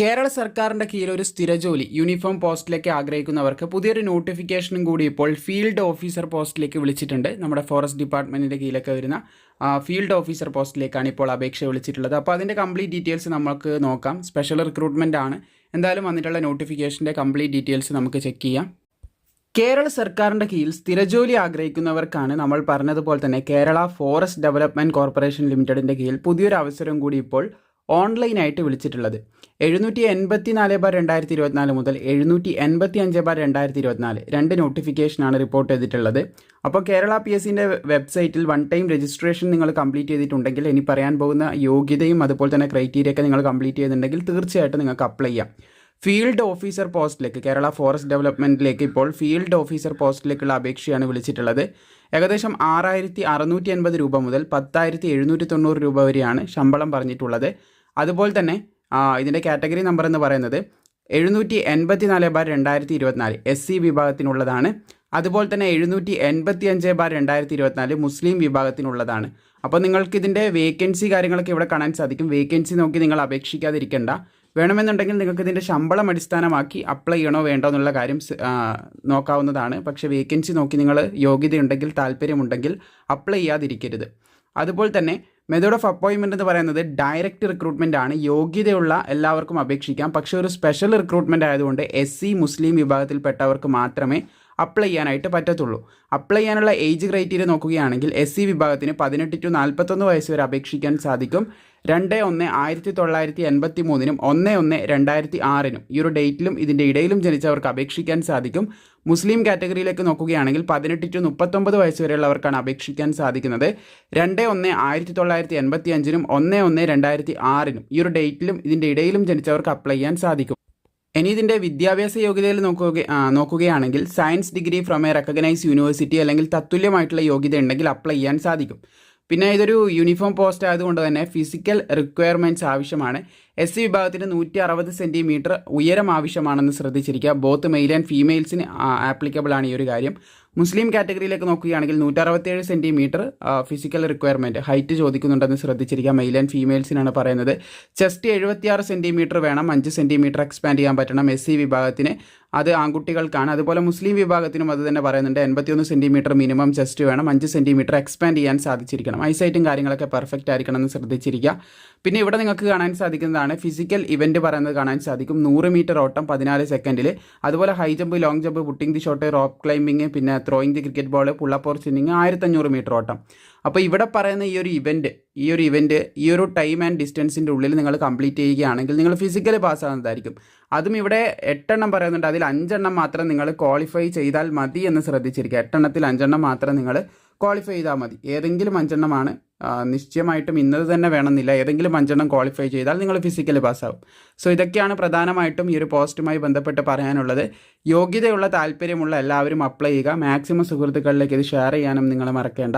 കേരള സർക്കാരിന്റെ കീഴിൽ ഒരു സ്ഥിര ജോലി യൂണിഫോം പോസ്റ്റിലേക്ക് ആഗ്രഹിക്കുന്നവർക്ക് പുതിയൊരു നോട്ടിഫിക്കേഷനും കൂടി ഇപ്പോൾ ഫീൽഡ് ഓഫീസർ പോസ്റ്റിലേക്ക് വിളിച്ചിട്ടുണ്ട്. നമ്മുടെ ഫോറസ്റ്റ് ഡിപ്പാർട്ട്മെന്റിന്റെ കീഴിലൊക്കെ വരുന്ന ഫീൽഡ് ഓഫീസർ പോസ്റ്റിലേക്കാണ് ഇപ്പോൾ അപേക്ഷ വിളിച്ചിട്ടുള്ളത്. അപ്പോൾ അതിന്റെ കംപ്ലീറ്റ് ഡീറ്റെയിൽസ് നമുക്ക് നോക്കാം. സ്പെഷ്യൽ റിക്രൂട്ട്മെന്റ് ആണ്. എന്തായാലും വന്നിട്ടുള്ള നോട്ടിഫിക്കേഷന്റെ കംപ്ലീറ്റ് ഡീറ്റെയിൽസ് നമുക്ക് ചെക്ക് ചെയ്യാം. കേരള സർക്കാരിന്റെ കീഴിൽ സ്ഥിരജോലി ആഗ്രഹിക്കുന്നവർക്കാണ് നമ്മൾ പറഞ്ഞതുപോലെ തന്നെ കേരള ഫോറസ്റ്റ് ഡെവലപ്മെന്റ് കോർപ്പറേഷൻ ലിമിറ്റഡിന്റെ കീഴിൽ പുതിയൊരു അവസരം കൂടി ഇപ്പോൾ ഓൺലൈനായിട്ട് വിളിച്ചിട്ടുള്ളത്. എഴുന്നൂറ്റി എൺപത്തി നാല് ബാർ രണ്ടായിരത്തി ഇരുപത്തിനാല് മുതൽ എഴുന്നൂറ്റി എൺപത്തി അഞ്ച് ബാർ രണ്ടായിരത്തി ഇരുപത്തിനാല് രണ്ട് നോട്ടിഫിക്കേഷനാണ് റിപ്പോർട്ട് ചെയ്തിട്ടുള്ളത്. അപ്പോൾ കേരള പി എസ് സിന്റെ വെബ്സൈറ്റിൽ വൺ ടൈം രജിസ്ട്രേഷൻ നിങ്ങൾ കംപ്ലീറ്റ് ചെയ്തിട്ടുണ്ടെങ്കിൽ ഇനി പറയാൻ പോകുന്ന യോഗ്യതയും അതുപോലെ തന്നെ ക്രൈറ്റീരിയ ഒക്കെ നിങ്ങൾ കംപ്ലീറ്റ് ചെയ്തിട്ടുണ്ടെങ്കിൽ തീർച്ചയായിട്ടും നിങ്ങൾക്ക് അപ്ലൈ ചെയ്യാം. ഫീൽഡ് ഓഫീസർ പോസ്റ്റിലേക്ക് കേരള ഫോറസ്റ്റ് ഡെവലപ്മെന്റിലേക്ക് ഇപ്പോൾ ഫീൽഡ് ഓഫീസർ പോസ്റ്റിലേക്കുള്ള അപേക്ഷയാണ് വിളിച്ചിട്ടുള്ളത്. ഏകദേശം ആറായിരത്തി അറുന്നൂറ്റി എൺപത് രൂപ മുതൽ പത്തായിരത്തി എഴുന്നൂറ്റി തൊണ്ണൂറ് രൂപ വരെയാണ് ശമ്പളം പറഞ്ഞിട്ടുള്ളത്. അതുപോലെ തന്നെ ഇതിന്റെ കാറ്റഗറി നമ്പർ എന്ന് പറയുന്നത് എഴുന്നൂറ്റി എൺപത്തി നാല് ബാർ രണ്ടായിരത്തി ഇരുപത്തിനാല് എസ് സി വിഭാഗത്തിനുള്ളതാണ്. അതുപോലെ തന്നെ എഴുന്നൂറ്റി എൺപത്തി അഞ്ച് ബാർ രണ്ടായിരത്തി ഇരുപത്തിനാല് മുസ്ലിം വിഭാഗത്തിനുള്ളതാണ്. അപ്പോൾ നിങ്ങൾക്ക് ഇതിന്റെ വേക്കൻസി കാര്യങ്ങളൊക്കെ ഇവിടെ കാണാൻ സാധിക്കും. വേക്കൻസി നോക്കി നിങ്ങൾ അപേക്ഷിക്കാതിരിക്കേണ്ട. വേണമെന്നുണ്ടെങ്കിൽ നിങ്ങൾക്ക് ഇതിന്റെ ശമ്പളം അടിസ്ഥാനമാക്കി അപ്ലൈ ചെയ്യണോ വേണ്ടോ എന്നുള്ള കാര്യം നോക്കാവുന്നതാണ്. പക്ഷേ വേക്കൻസി നോക്കി നിങ്ങൾ യോഗ്യതയുണ്ടെങ്കിൽ താല്പര്യമുണ്ടെങ്കിൽ അപ്ലൈ ചെയ്യാതിരിക്കരുത്. അതുപോലെ തന്നെ മെത്തേഡ് ഓഫ് അപ്പോയിൻമെന്റ് എന്ന് പറയുന്നത് ഡയറക്റ്റ് റിക്രൂട്ട്മെന്റ് ആണ്. യോഗ്യതയുള്ള എല്ലാവർക്കും അപേക്ഷിക്കാം. പക്ഷേ ഒരു സ്പെഷ്യൽ റിക്രൂട്ട്മെന്റ് ആയതുകൊണ്ട് എസ് സി മുസ്ലിം വിഭാഗത്തിൽപ്പെട്ടവർക്ക് മാത്രമേ അപ്ലൈ ചെയ്യാനായിട്ട് പറ്റത്തുള്ളൂ. അപ്ലൈ ചെയ്യാനുള്ള ഏജ് ക്രൈറ്റീരിയ നോക്കുകയാണെങ്കിൽ എസ് സി വിഭാഗത്തിന് പതിനെട്ട് ടു നാൽപ്പത്തൊന്ന് വയസ്സ് വരെ അപേക്ഷിക്കാൻ സാധിക്കും. രണ്ട് ഒന്ന് ആയിരത്തി തൊള്ളായിരത്തി എൺപത്തി മൂന്നിനും ഒന്ന് ഒന്ന് രണ്ടായിരത്തി ആറിനും ഈ ഒരു ഡേറ്റിലും ഇതിന്റെ ഇടയിലും ജനിച്ചവർക്ക് അപേക്ഷിക്കാൻ സാധിക്കും. മുസ്ലിം കാറ്റഗറിയിലേക്ക് നോക്കുകയാണെങ്കിൽ പതിനെട്ട് ടു മുപ്പത്തൊമ്പത് വയസ്സ് വരെയുള്ളവർക്കാണ് അപേക്ഷിക്കാൻ സാധിക്കുന്നത്. രണ്ട് ഒന്ന് ആയിരത്തി തൊള്ളായിരത്തി എൺപത്തി അഞ്ചിനും ഒന്ന് ഒന്ന് രണ്ടായിരത്തി ആറിനും ഈ ഒരു ഡേറ്റിലും ഇതിന്റെ ഇടയിലും ജനിച്ചവർക്ക് അപ്ലൈ ചെയ്യാൻ സാധിക്കും. ഇനി ഇതിന്റെ വിദ്യാഭ്യാസ യോഗ്യതയിൽ നോക്കുക നോക്കുകയാണെങ്കിൽ science degree from a recognise university അല്ലെങ്കിൽ തത്തുല്യമായിട്ടുള്ള യോഗ്യത ഉണ്ടെങ്കിൽ അപ്ലൈ ചെയ്യാൻ സാധിക്കും. പിന്നെ ഇതൊരു യൂണിഫോം പോസ്റ്റ് ആയതുകൊണ്ട് തന്നെ ഫിസിക്കൽ റിക്വയർമെന്റ്സ് ആവശ്യമാണ്. എസ് സി വിഭാഗത്തിന് നൂറ്റി അറുപത് സെന്റിമീറ്റർ ഉയരം ആവശ്യമാണെന്ന് ശ്രദ്ധിച്ചിരിക്കുക. ബോത്ത് മെയിൽ ആൻഡ് ഫീമെയിൽസിന് ആപ്ലിക്കബിൾ ആണ് ഈ ഒരു കാര്യം. മുസ്ലിം കാറ്റഗറിയിലേക്ക് നോക്കുകയാണെങ്കിൽ നൂറ്ററുപത്തേഴ് സെന്റിമീറ്റർ ഫിസിക്കൽ റിക്വയർമെന്റ് ഹൈറ്റ് ചോദിക്കുന്നുണ്ടെന്ന് ശ്രദ്ധിച്ചിരിക്കുക മെയിൽ ആൻഡ് ഫീമെയിൽസിനാണ് പറയുന്നത്. ചെസ്റ്റ് എഴുപത്തിയാറ് സെന്റിമീറ്റർ വേണം അഞ്ച് സെന്റിമീറ്റർ എക്സ്പാൻഡ് ചെയ്യാൻ പറ്റണം എസ് സി വിഭാഗത്തിന്. അത് ആൺകുട്ടികൾക്കാണ്. അതുപോലെ മുസ്ലിം വിഭാഗത്തിനും അത് തന്നെ പറയുന്നുണ്ട് എൺപത്തിയൊന്ന് സെന്റിമീറ്റർ മിനിമം ചെസ്റ്റ് വേണം അഞ്ച് സെന്റിമീറ്റർ എക്സ്പാൻഡ് ചെയ്യാൻ സാധിച്ചിരിക്കണം. ഐസൈറ്റും കാര്യങ്ങളൊക്കെ പെർഫെക്റ്റ് ആയിരിക്കണം എന്ന് ശ്രദ്ധിച്ചിരിക്കുക. പിന്നെ ഇവിടെ നിങ്ങൾക്ക് കാണാൻ സാധിക്കുന്നതാണ് ഫിസിക്കൽ ഇവന്റ് പറയുന്നത് കാണാൻ സാധിക്കും. നൂറ് മീറ്റർ ഓട്ടം പതിനാല് സെക്കൻഡിൽ അതുപോലെ high jump long jump putting the shot rope climbing പിന്നെ ത്രോയിങ് ദി ക്രിക്കറ്റ് ബോൾ പുള്ളപ്പോർ സ്വിമ്മിങ് ആയിരത്തഞ്ഞൂറ് മീറ്റർ ഓട്ടം. അപ്പോൾ ഇവിടെ പറയുന്ന ഈ ഒരു ഇവന്റ് ഈ ഒരു ഇവന്റ് ഈ ഒരു ടൈം ആൻഡ് ഡിസ്റ്റൻസിന്റെ ഉള്ളിൽ നിങ്ങൾ കംപ്ലീറ്റ് ചെയ്യുകയാണെങ്കിൽ നിങ്ങൾ ഫിസിക്കലി പാസ്സാകുന്നതായിരിക്കും അതും ഇവിടെ എട്ടെണ്ണം പറയുന്നുണ്ട്. അതിൽ അഞ്ചെണ്ണം മാത്രം നിങ്ങൾ ക്വാളിഫൈ ചെയ്താൽ മതി എന്ന് ശ്രദ്ധിച്ചിരിക്കുക. എട്ടെണ്ണത്തിൽ അഞ്ചെണ്ണം മാത്രം നിങ്ങൾ ക്വാളിഫൈ ചെയ്താൽ മതി. ഏതെങ്കിലും അഞ്ചെണ്ണമാണ്. നിശ്ചയമായിട്ടും ഇന്നത് തന്നെ വേണമെന്നില്ല. ഏതെങ്കിലും അഞ്ചെണ്ണം ക്വാളിഫൈ ചെയ്താൽ നിങ്ങൾ ഫിസിക്കലി പാസ്സാവും സോ ഇതൊക്കെയാണ് പ്രധാനമായിട്ടും ഈ ഒരു പോസ്റ്റുമായി ബന്ധപ്പെട്ട് പറയാനുള്ളത്. യോഗ്യതയുള്ള താല്പര്യമുള്ള എല്ലാവരും അപ്ലൈ ചെയ്യുക. മാക്സിമം സുഹൃത്തുക്കളിലേക്ക് ഇത് ഷെയർ ചെയ്യാനും നിങ്ങൾ മറക്കേണ്ട.